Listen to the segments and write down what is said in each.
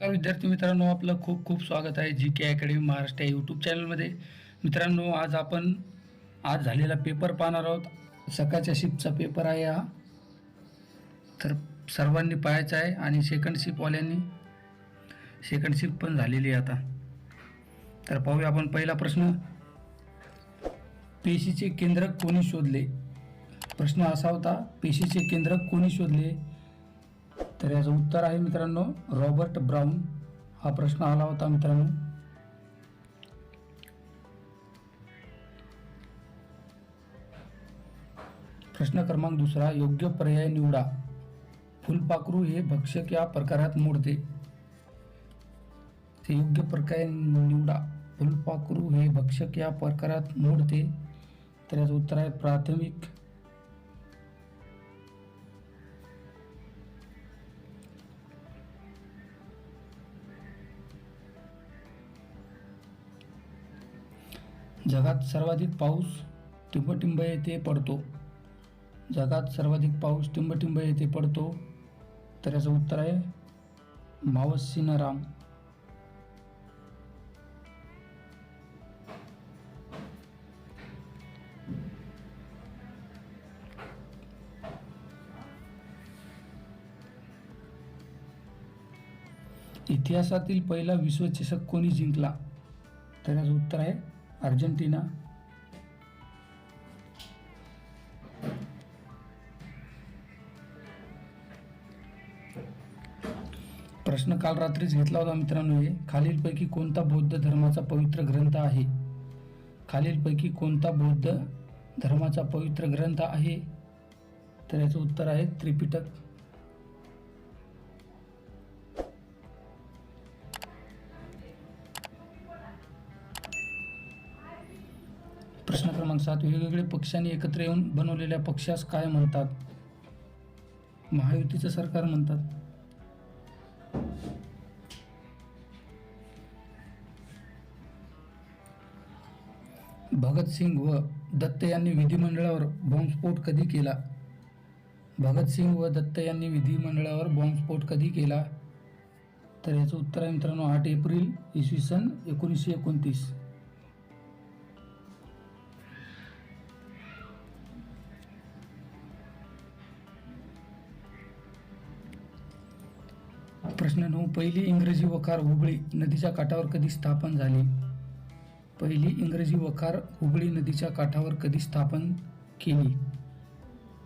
नमस्कार विद्यार्थी मित्रांनो आपलं खूप खूप स्वागत आहे जी के अकॅडमी महाराष्ट्र या यूट्यूब चॅनलमध्ये मित्रांनो आज आपण आज झालेला पेपर पाहणार आहोत. सकाळच्या शिफ्टचा पेपर आहे हा. तर सर्वांनी पाहायचा आहे आणि सेकंड शिफ्टवाल्यांनी सेकंड शिफ्ट पण झालेली आहे आता. तर पाहूया आपण पहिला प्रश्न. पेशीचे केंद्र कोणी शोधले? प्रश्न असा होता पेशीचे केंद्र कोणी शोधले? तर याचं उत्तर आहे मित्रांनो रॉबर्ट ब्राऊन. हा प्रश्न आला होता मित्रांनो. प्रश्न क्रमांक दुसरा योग्य पर्याय निवडा. फुलपाखरू हे भक्षक या प्रकारात मोडते. ते योग्य पर्याय निवडा. फुलपाखरू हे भक्षक या प्रकारात मोडते. तर याचं उत्तर आहे प्राथमिक जगात सर्वाधिक पाऊस टिंबटिंब येथे पडतो. जगात सर्वाधिक पाऊस टिंबटिंब येथे पडतो. तर याचं उत्तर आहे मावसिनराम इतिहासातील पहिला विश्वचषक कोणी जिंकला? तर याचं उत्तर आहे अर्जेंटिना. प्रश्न काल रात्रीच घेतला होता मित्रांनो हे. खालीलपैकी कोणता बौद्ध धर्माचा पवित्र ग्रंथ आहे? खालीलपैकी कोणता बौद्ध धर्माचा पवित्र ग्रंथ आहे? तर याचं उत्तर आहे त्रिपिटक. प्रश्न क्रमांक सात वेगवेगळ्या पक्षांनी एकत्र येऊन बनवलेल्या पक्षास काय म्हणतात? महायुतीचं सरकार म्हणतात. भगतसिंग व दत्त यांनी विधिमंडळावर बॉम्बस्फोट कधी केला? भगतसिंग व दत्त यांनी विधिमंडळावर बॉम्बस्फोट कधी केला? तर याचं उत्तर आहे मित्रांनो आठ एप्रिल इसवी सन एकोणीसशे एकोणतीस. प्रश्न नऊ. पहिली इंग्रजी वखार हुबळी नदीच्या काठावर कधी स्थापन झाली? पहिली इंग्रजी वखार हुबळी नदीच्या काठावर कधी स्थापन केली?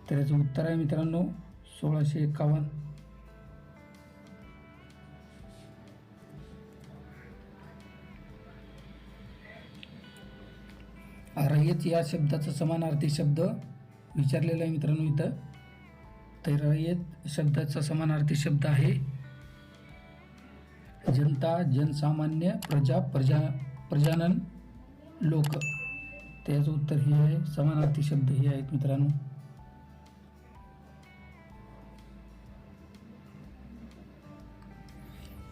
तर याचं उत्तर आहे मित्रांनो सोळाशे एकावन्न. रयत या शब्दाचा समानार्थी शब्द विचारलेला आहे मित्रांनो इथं. तर रयत शब्दाचा समानार्थी शब्द आहे जनता जनसामान्य प्रजा प्रजा प्रजानन लोक. त्याचं उत्तर हे आहे. समानार्थी शब्द हे आहेत मित्रांनो.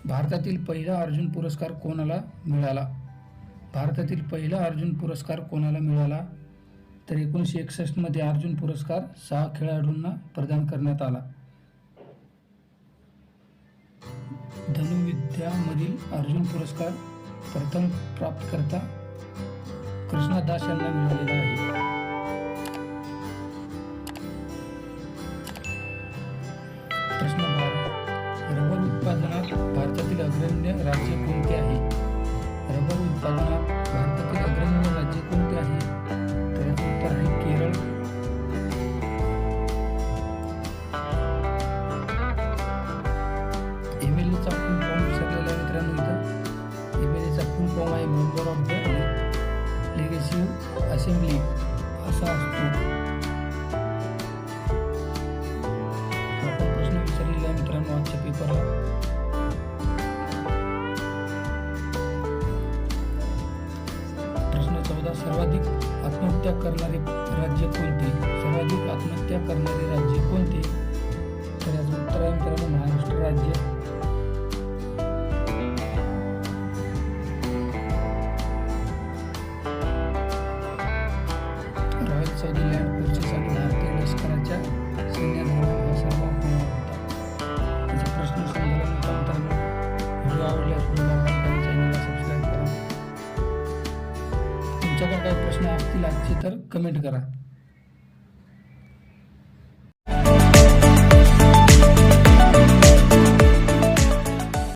भारतातील पहिला अर्जुन पुरस्कार कोणाला मिळाला? भारतातील पहिला अर्जुन पुरस्कार कोणाला मिळाला? तर एकोणीसशे एकसष्टमध्ये अर्जुन पुरस्कार सहा खेळाडूंना प्रदान करण्यात आला. धनुविद्यामधील अर्जुन पुरस्कार प्रथम प्राप्तकर्ता कृष्णा दास यांना मिळालेला आहे. प्रश्न बारा रबर उत्पादनात भारतातील अग्रण्य राज्य कोणते आहे? रबर उत्पादनात मेंबर ऑफ द लेगेसिव्ह असेंब्ली असा असतो आपण प्रश्न विचारलेला आहे मित्रांनो आजच्या पेपरला प्रश्न चौदा सर्वाधिक आत्महत्या करणारे राज्य कोणते? सर्वाधिक आत्महत्या करणारे असतील आजचे तर कमेंट करा.